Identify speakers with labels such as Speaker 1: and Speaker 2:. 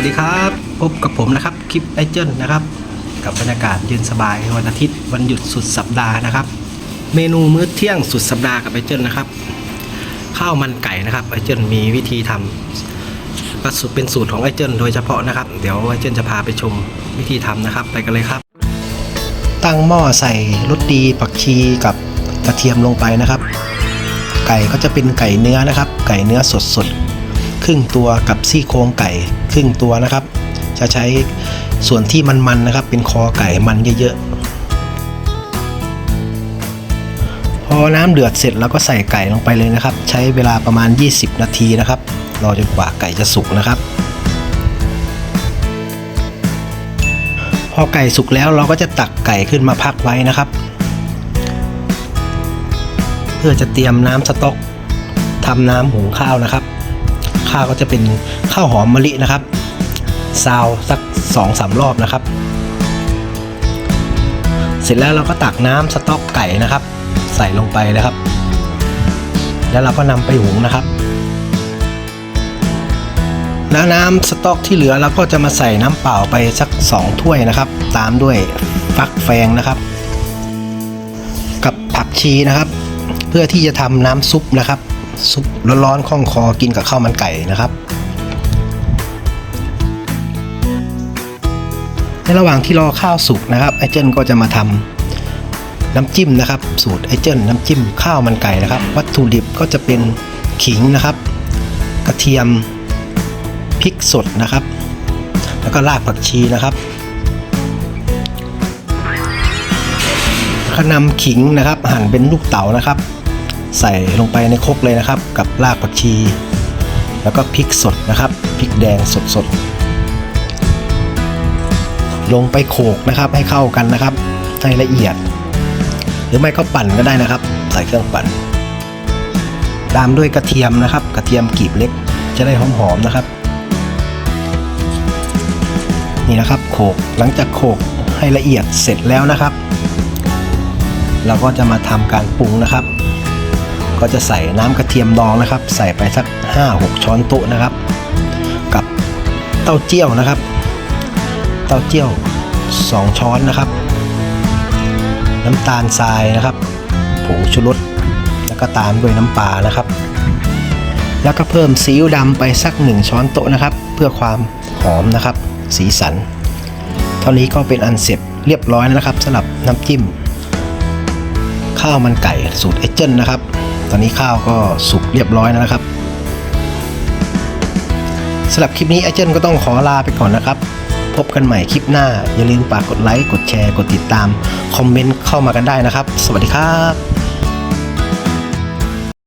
Speaker 1: สวัสดีครับ พบกับผมนะครับคลิปไอเจิลนะครับ กับบรรยากาศเย็นสบายวันอาทิตย์วันหยุดสุดสัปดาห์นะครับ เมนูมื้อเที่ยงสุดสัปดาห์กับไอเจิลนะครับข้าวมันไก่นะครับไอเจิลมีวิธีทำก็สูตรเป็นสูตรของไอเจิลโดยเฉพาะนะครับ เดี๋ยวไอเจิลจะพาไปชมวิธีทำนะครับ ไปกันเลยครับ ตั้งหม้อใส่รสดีผักชีกับกระเทียมลงไปนะครับ ไก่ก็จะเป็นไก่เนื้อนะครับ ไก่เนื้อสดๆ ครึ่งตัวกับซี่โครงไก่ครึ่งตัวนะครับ จะใช้ส่วนที่มันๆนะครับ เป็นคอไก่มันเยอะๆ พอน้ำเดือดเสร็จแล้วก็ใส่ไก่ลงไปเลยนะครับ ใช้เวลาประมาณ 20 นาทีนะครับรอจนกว่าไก่จะสุกนะครับ พอไก่สุกแล้วเราก็จะตักไก่ขึ้นมาพักไว้นะครับ เพื่อจะเตรียมน้ำสต๊อกทำน้ำหุงข้าวนะครับ ข้าวก็จะเป็นข้าวหอมมะลินะครับซาวสักสองสามรอบนะครับ เสร็จแล้วเราก็ตักน้ำสต๊อกไก่นะครับ ใส่ลงไปนะครับ แล้วเราก็นำไปหุงนะครับ แล้วน้ำสต๊อกที่เหลือเราก็จะมาใส่น้ำเปล่าไปสักสองถ้วยนะครับ ตามด้วยฟักแฟงนะครับ กับผักชีนะครับ เพื่อที่จะทำน้ำซุปนะครับ ซุปร้อนๆคล่องคอกินกับข้าวมันไก่นะครับในระหว่างที่รอข้าวสุกนะครับไอเจิ้นก็จะมาทำน้ำจิ้มนะครับ สูตรไอเจิ้นน้ำจิ้มข้าวมันไก่นะครับ วัตถุดิบก็จะเป็นขิงนะครับ กระเทียมพริกสดนะครับ แล้วก็รากผักชีนะครับก็นำขิงนะครับ หั่นเป็นลูกเต๋านะครับ ใส่ลงไปในครกเลยนะครับ กับรากผักชี แล้วก็พริกสดนะครับพริกแดงสดๆลงไปโขกนะครับให้เข้ากันนะครับให้ละเอียด หรือไม่ก็ปั่นก็ได้นะครับ ใส่เครื่องปั่น ตามด้วยกระเทียมนะครับ กระเทียมกรีบเล็กจะได้หอมๆนะครับ นี่นะครับโขกหลังจากโขกให้ละเอียดเสร็จแล้วนะครับ เราก็จะมาทำการปรุงนะครับ ก็จะใส่น้ำกระเทียมดองนะครับ ใส่ไปสัก 5-6 ช้อนโต๊ะนะครับ กับเต้าเจี้ยวนะครับ เต้าเจี้ยว 2 ช้อนนะครับ น้ำตาลทรายนะครับผงชูรสแล้วก็ตามด้วยน้ำปลานะครับ แล้วก็เพิ่มซีอิ๊วดำไปสัก 1 ช้อนโต๊ะนะครับ เพื่อความหอมนะครับ สีสัน เท่านี้ก็เป็นอันเสร็จเรียบร้อยแล้วนะครับสำหรับน้ำจิ้มข้าวมันไก่สูตรเอเจนนะครับ ตอนนี้ข้าวก็สุกเรียบร้อยแล้วนะครับสำหรับคลิปนี้ไอเจนก็ต้องขอลาไปก่อนนะครับ พบกันใหม่คลิปหน้า อย่าลืมฝากกดไลค์ กดแชร์ กดติดตาม คอมเมนต์เข้ามากันได้นะครับ สวัสดีครับ